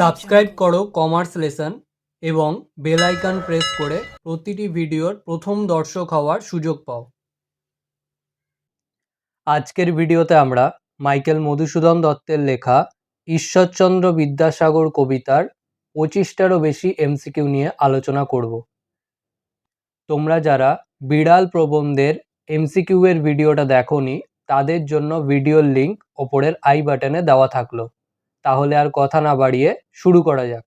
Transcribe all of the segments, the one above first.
Subscribe করো commerce lesson এবং bell icon press করে প্রতিটি ভিডিওর প্রথম দর্শক হওয়ার সুযোগ পাও। আজকের ভিডিওতে আমরা মাইকেল মধুসূদন দত্তের লেখা ঈশ্বরচন্দ্র বিদ্যাসাগর কবিতার পঁচিশটারও বেশি এমসিকিউ নিয়ে আলোচনা করব। তোমরা যারা বিড়াল প্রবন্ধের এমসিকিউ এর ভিডিওটা দেখোনি তাদের জন্য ভিডিওর লিংক ওপরের আই বাটনে দেওয়া থাকল। তাহলে আর কথা না বাড়িয়ে শুরু করা যাক।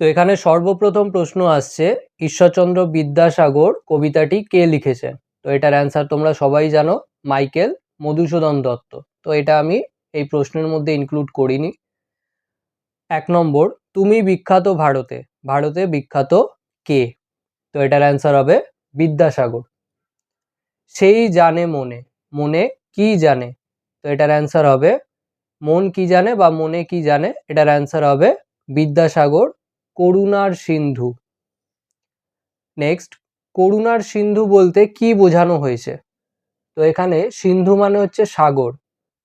তো এখানে সর্বপ্রথম প্রশ্ন আসছে, ঈশ্বরচন্দ্র বিদ্যাসাগর কবিতাটি কে লিখেছেন? তো এটার অ্যান্সার তোমরা সবাই জানো, মাইকেল মধুসূদন দত্ত। তো এটা আমি এই প্রশ্নের মধ্যে ইনক্লুড করিনি। এক নম্বর, তুমি বিখ্যাত ভারতে ভারতে বিখ্যাত কে? তো এটার অ্যান্সার হবে বিদ্যাসাগর। সেই জানে মনে মনে কি জানে? তো এটার অ্যান্সার হবে মন কি জানে বা মনে কি জানে, এটার অ্যান্সার হবে বিদ্যাসাগর করুণার সিন্ধু। নেক্সট করুণার সিন্ধু বলতে কি বোঝানো হয়েছে? তো এখানে সিন্ধু মানে হচ্ছে সাগর।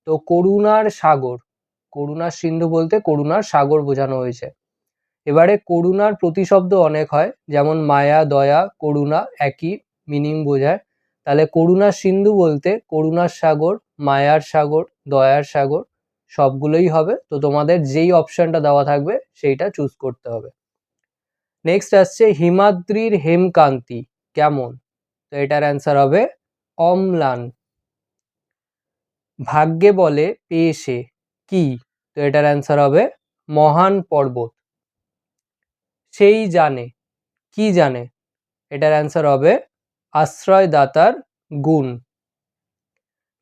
তো করুণার সাগর, করুণার সিন্ধু বলতে করুণার সাগর বোঝানো হয়েছে। এবারে করুণার প্রতিশব্দ অনেক হয়, যেমন মায়া, দয়া, করুণা একই মিনিং বোঝায়। তাহলে করুণার সিন্ধু বলতে করুণার সাগর, মায়ার সাগর, দয়ার সাগর সবগুলোই হবে। তো তোমাদের যেই অপশানটা দেওয়া থাকবে, সেইটা চুজ করতে হবে। নেক্সট আসছে হিমাদ্রির হেমকান্তি, কেমন? তো এটার অ্যান্সার হবে অম্লান। ভাগ্যে বলে পেয়েছে কি? তো এটার অ্যান্সার হবে মহান পর্বত। সেই জানে, কি জানে? এটার অ্যান্সার হবে আশ্রয়দাতার গুণ।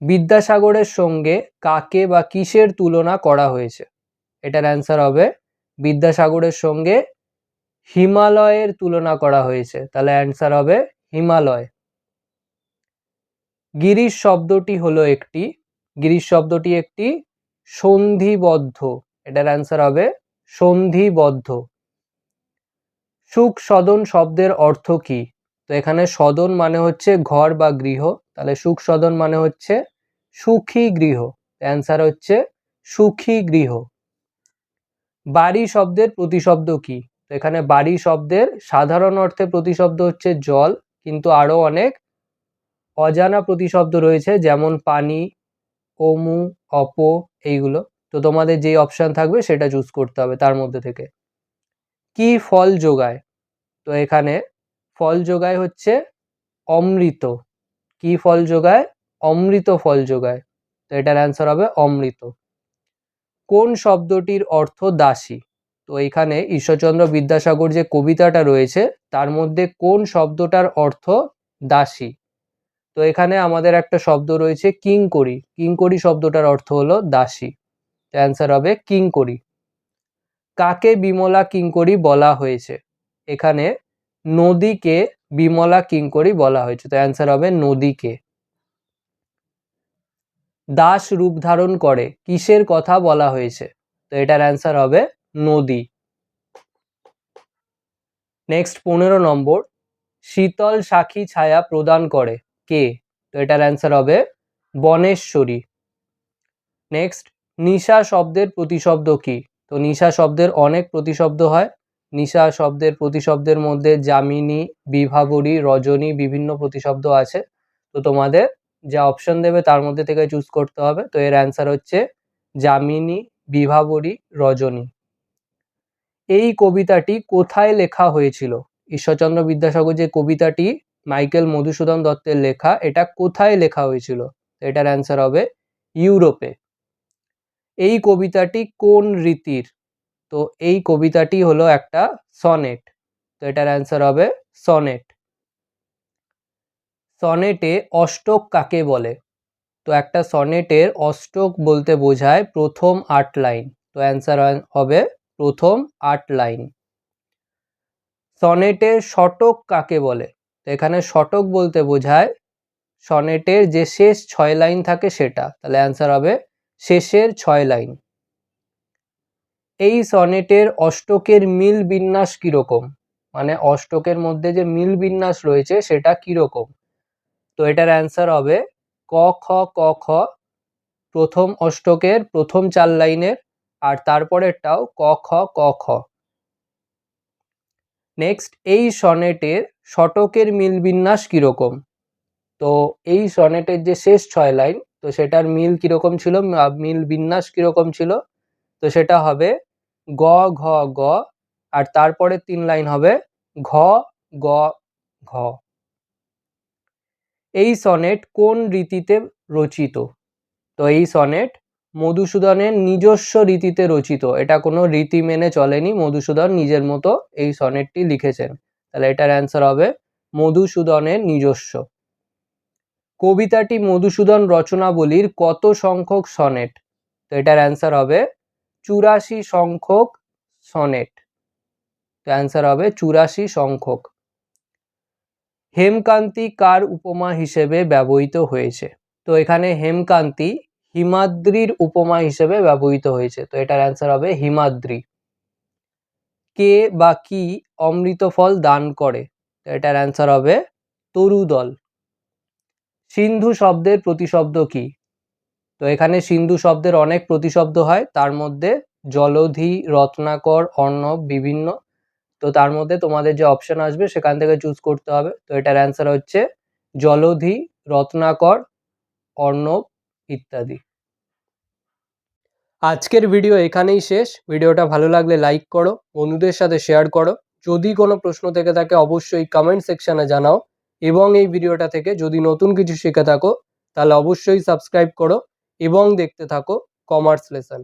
বিদ্যাসাগরের সঙ্গে কাকে বা কিসের তুলনা করা হয়েছে? এটার অ্যান্সার হবে, বিদ্যাসাগরের সঙ্গে হিমালয়ের তুলনা করা হয়েছে। তাহলে অ্যান্সার হবে হিমালয়। গিরিশ শব্দটি হলো একটি, গিরিশ শব্দটি একটি সন্ধিবদ্ধ। এটার অ্যান্সার হবে সন্ধিবদ্ধ। সুখ সদন শব্দের অর্থ কি? তো এখানে সদন মানে হচ্ছে ঘর বা গৃহ, তাহলে সুখ সদন মানে হচ্ছে সুখী গৃহ। অ্যান্সার হচ্ছে সুখী গৃহ। বাড়ি শব্দের প্রতিশব্দ কি? তো এখানে বাড়ি শব্দের সাধারণ অর্থে প্রতিশব্দ হচ্ছে জল, কিন্তু আরও অনেক অজানা প্রতিশব্দ রয়েছে, যেমন পানি, অমু, অপ এইগুলো। তো তোমাদের যেই অপশান থাকবে সেটা চুজ করতে হবে তার মধ্যে থেকে। কি ফল যোগায়? তো এখানে ফল যোগায় হচ্ছে অমৃত। কি ফল যোগায়? অমৃত ফল যোগায়। তো এটার অ্যান্সার হবে অমৃত। কোন শব্দটির অর্থ দাসী? তো এখানে ঈশ্বরচন্দ্র বিদ্যাসাগর যে কবিতাটা রয়েছে, তার মধ্যে কোন শব্দটার অর্থ দাসী? তো এখানে আমাদের একটা শব্দ রয়েছে কিঙ্করি। কিঙ্করি শব্দটার অর্থ হলো দাসী। অ্যান্সার হবে কিঙ্করি। কাকে বিমলা কিঙ্করি বলা হয়েছে? এখানে নদীকে বিমলা কিঙ্করি বলা হয়েছে। তো অ্যান্সার হবে নদীকে। দাস রূপ ধারণ করে। কিসের কথা বলা হয়েছে? তো এটার অ্যান্সার হবে নদী। নেক্সট পনেরো নম্বর, শীতল সাক্ষী ছায়া প্রদান করে। কে? তো এটার অ্যান্সার হবে বনেশ্বরী। নেক্সট নিশা শব্দের প্রতিশব্দ কি? তো নিশা শব্দের অনেক প্রতিশব্দ হয়। নিশা শব্দের প্রতিশব্দের মধ্যে যামিনী, বিভাবরী, রজনী বিভিন্ন প্রতিশব্দ আছে। তো তোমাদের যা অপশন দেবে তার মধ্যে থেকে চুজ করতে হবে। তো এর অ্যান্সার হচ্ছে যামিনী, বিভাবরী, রজনী। এই কবিতাটি কোথায় লেখা হয়েছিল? ঈশ্বরচন্দ্র বিদ্যাসাগর যে কবিতাটি মাইকেল মধুসূদন দত্তের লেখা, এটা কোথায় লেখা হয়েছিল? এটার অ্যান্সার হবে ইউরোপে। এই কবিতাটি কোন রীতির? তো এই কবিতাটি হলো একটা সনেট। তো এটার অ্যান্সার হবে সনেট। সনেটে অষ্টক কাকে বলে? তো একটা সনেটের অষ্টক বলতে বোঝায় প্রথম আট লাইন। তো অ্যান্সার হবে প্রথম আট লাইন। সনেটের শটক কাকে বলে? তো এখানে শটক বলতে বোঝায় সনেটের যে শেষ ছয় লাইন থাকে সেটা। তাহলে অ্যান্সার হবে শেষের ছয় লাইন। এই সনেটের অষ্টকের মিল বিন্যাস কীরকম? মানে অষ্টকের মধ্যে যে মিল বিন্যাস রয়েছে সেটা কীরকম? তো এটার অ্যান্সার হবে ক, খ ক, খ, প্রথম অষ্টকের প্রথম চার লাইনের আর তারপরেরটাও ক, খ ক, খ। নেক্সট এই সনেটের শতকের মিল বিন্যাস কীরকম? তো এই সনেটের যে শেষ ছয় লাইন, তো সেটার মিল কীরকম ছিল? মিল বিন্যাস কীরকম ছিল? তো সেটা হবে গ, ঘ, গ, আর তারপরে তিন লাইন হবে ঘ, গ, ঘ। এই সনেট কোন রীতিতে রচিত? তো এই সনেট মধুসূদনের নিজস্ব রীতিতে রচিত। এটা কোনো রীতি মেনে চলেনি। মধুসূদন নিজের মতো এই সনেটটি লিখেছেন। তাহলে এটার অ্যান্সার হবে মধুসূদনের নিজস্ব। কবিতাটি মধুসূদন রচনাবলীর কত সংখ্যক সনেট? তো এটার অ্যান্সার হবে চুরাশি সংখ্যক সনেট। তো অ্যান্সার হবে চুরাশি সংখ্যক। হেমকান্তি কার উপমা হিসেবে ব্যবহৃত হয়েছে? তো এখানে হেমকান্তি হিমাদ্রির উপমা হিসেবে ব্যবহৃত হয়েছে। তো এটার অ্যান্সার হবে হিমাদ্রি। কে বা কি অমৃত ফল দান করে? তো এটার অ্যান্সার হবে তরুদল। সিন্ধু শব্দের প্রতিশব্দ কি? তো এখানে সিন্ধু শব্দের অনেক প্রতিশব্দ হয়। তার মধ্যে জলধি, রত্নাকর, অর্ণব, বিভিন্ন তার মধ্যে তোমাদের যে অপশন আসবে সেখান থেকে চুজ করতে হবে। তো এটার অ্যান্সার হচ্ছে জলধি, রত্নাকর, অর্ণব ইত্যাদি। আজকের ভিডিও এখানেই শেষ। ভিডিওটা ভালো লাগলে লাইক করো, বন্ধুদের সাথে শেয়ার করো। যদি কোনো প্রশ্ন থেকে থাকে অবশ্যই কমেন্ট সেকশনে জানাও। এবং এই ভিডিওটা থেকে যদি নতুন কিছু শিখে থাকো, তাহলে অবশ্যই সাবস্ক্রাইব করো এবং দেখতে থাকো কমার্স লেসন